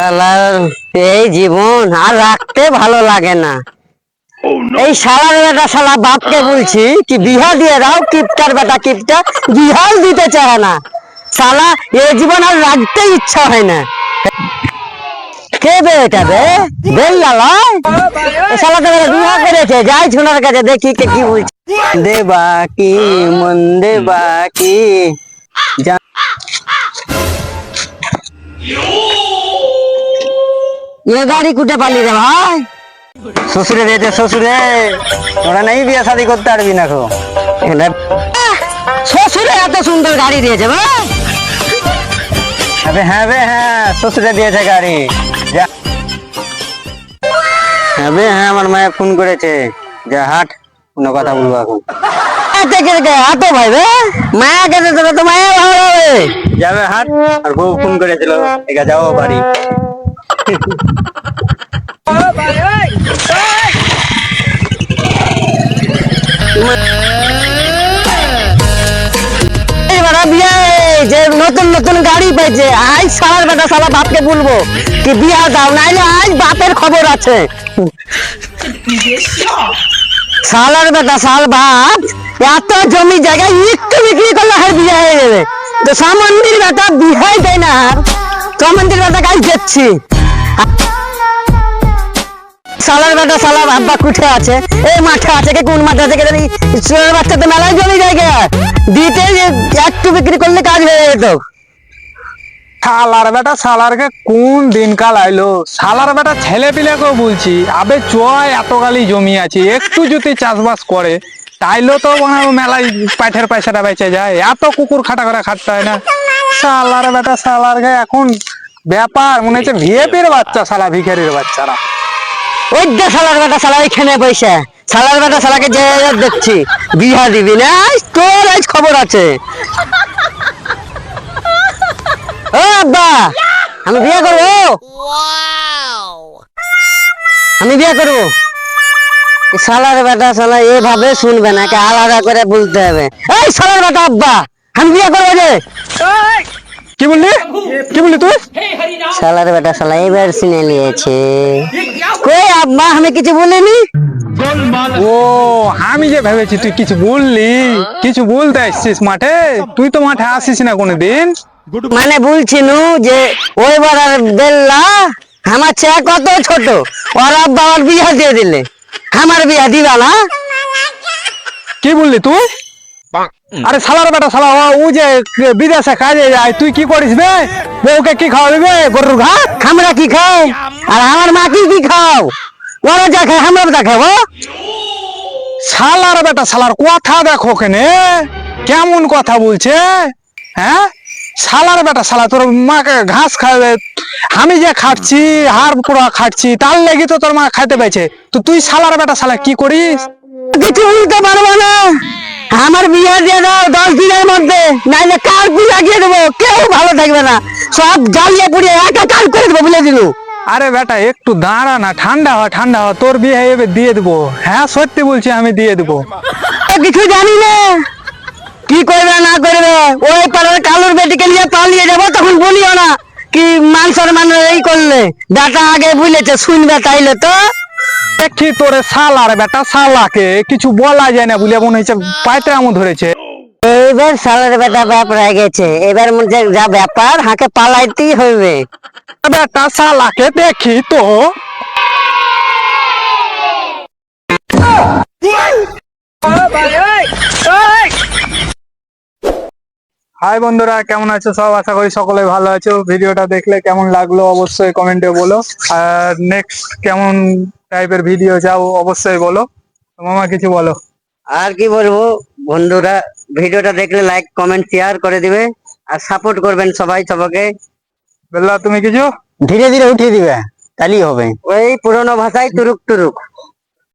শালার এই জীবন আর রাখতে ভালো লাগে না। এই শালার বেটা, শালা বাপকে বলছি, কি বিহা দিয়ে দাও, কিপটার বেটা, কিপটা বিহাল দিতে চায় না। শালা এই জীবন আর রাখতে ইচ্ছা হয় না। কে বে এটা বে? বেল্লা লয় এ শালা তো বিহা করেছে যাই ছোনার কাছে দেখি কে কি বলছে। দেবা কি মন দেবা কি জা- ये गाड़ी कुठे पाली रे भाई শ্বশুরে দিয়েছে শ্বশুরে তোরা নেই বিয়ে শাদি করতে পারবি না খো এখানে শ্বশুরে এত সুন্দর গাড়ি দিয়েছে ভাই আবে হ্যাঁ বে হ্যাঁ শ্বশুরে দিয়েছে গাড়ি যা হ্যাঁ বে হ্যাঁ আমার মায়ে ফোন করেছে যা হাট কোনো কথা বলবো এখন এতে কে কে হাটো ভাই বে মায়া কে তোরা তো মায়া ভালো হবে যাবে হাট আর বউ ফোন করেছিল এগা যাও বাড়ি এই বেটা বিয়ে নতুন নতুন গাড়ি পেয়েছে আজ বেটা বাপকে বলব, কি বিয়া দাও, নাইলে আজ বাপের খবর আছে। সালার বেটা সাল বাপ, এত জমি জায়গায় একটু বিক্রি করলে আর বিয়ে হয়ে যাবে। তো সামন্দির বেটা বিহাই দেয় না সামন্দির বেটা গাছ দেখছি। সালার বেটা সালা আব্বা কুঠে আছে। এই মাঠে আছে কে, কোন মাঠে আছে কে জানি? ছোট বাচ্চা তো মেলায় জমি জায়গা দিতে একটু বিক্রি করলে কাজ হয়ে যেত। শালার বেটা শালারকে কোন দিনকাল আইলো? শালার বেটা ছেলে পিলেকেও বলছি, আবে চয় এত গালি জমি আছে, একটু যদি চাষবাস করে, তাইলে তো মনে হয় মেলায় পাঠের পয়সাটা বেঁচে যায়। এত কুকুর খাটা করে খাটতে হয় না। শালার বেটা শালারকে এখন ব্যাপার মনে হচ্ছে ভিএপির বাচ্চা। শালা ভিখারির বাচ্চারা ওই যে সালার বেটা সালা এখানে বসে সালার বেটা সালাকে যে দেখছি বিহা দিবি না? তোর আজ খবর আছে। ও আব্বা আমি বিয়ে করব? আমি বিয়ে করব? সালার বেটা সালা এভাবে শুনবে না কে আলাদা করে বলতে হবে। এই সালার বেটা আব্বা আমি বিয়ে করব রে বললি? কি বললি তুই? বেটা এবার শুনে নিয়েছে। কই আব্বা আমি কিছু বলিনি? ও আমি যে ভেবেছি তুই কিছু বললি। কিছু বলতে আসছিস মাঠে? তুই তো মাঠে আসিস না কোনোদিন। মানে বলছি নু যে ওই বাড়ার বেল্লা আমার চেয়ে কত ছোট। ওর আব্বা আমার বিয়া দিয়ে দিলে। আমার বিয়া দিবা না? কি বললি তুই? আরে সালার বেটা সালা ও- ও যে বিদেশে কাজে যায় তুই কি করিস বে? বউকে কি খাওয়াবি বে? গরুর ঘাট আমরা কি খাই? আর আমার মা কি কি খাও? ওরা যা খায় আমরা যা খাব? সালার বেটা সালার কথা দেখো কেনে? কেমন কথা বলছে? হ্যাঁ? সালার বেটা সালা তোর মাকে ঘাস খাবে আমি যে খাচ্ছি হাড় পুরা খাচ্ছি তার লেগে তো তোর মা খাইতে পেয়েছে তো তুই সালার বেটা সালা কি করিস? কিছু বলতে পারব না। আমার বিয়ে দিয়ে দাও দশ দিনের মধ্যে। নাইলে কার দিয়ে দেবো? কেউ ভালো থাকবে না। সব জ্বালিয়ে পুড়িয়ে একাকার করে দেবো বলে দিলু? আরে বেটা একটু দাঁড়া না ঠান্ডা হ ঠান্ডা হ তোর বিয়ে এবার দিয়ে দেবো। হ্যাঁ সত্যি বলছি আমি দিয়ে দেবো। কিছু জানি না। কি করবে না করবে? ওই পাড়ার কালোর বেটিকে নিয়ে পালিয়ে যাব তখন বলিও না। কি মান সম্মান এই করলে? ডাটা আগে বুঝলেছে শুনবে তাইলে তো? দেখি তোরে সালার বেটা সালাকে কিছু বলা যায় না বলে মনে হচ্ছে পাইতে এমন ধরেছে। এইবার সালের বেটা ব্যাপার হয়ে গেছে এবার মধ্যে যা ব্যাপার হাকে পালাইতেই হবে। বেটা সালাকে দেখি তো। হাই বন্ধুরা কেমন আছো সব? আশা করি সকলে ভালো আছো। ভিডিওটা দেখলে কেমন লাগল অবশ্যই কমেন্টে বলো। আর নেক্সট কেমন টাইপের ভিডিও চাও অবশ্যই বলো। মামা কিছু বলো। আর কি বলব বন্ধুরা ভিডিওটা দেখলে লাইক কমেন্ট শেয়ার করে দিবে। আর সাপোর্ট করবেন সবাই সবাইকে বেল্লা তুমি কিছু? ধীরে ধীরে উঠিয়ে দিবে তাহলেই হবে। ওই পুরোনো ভাষায় তুরুক তুরুক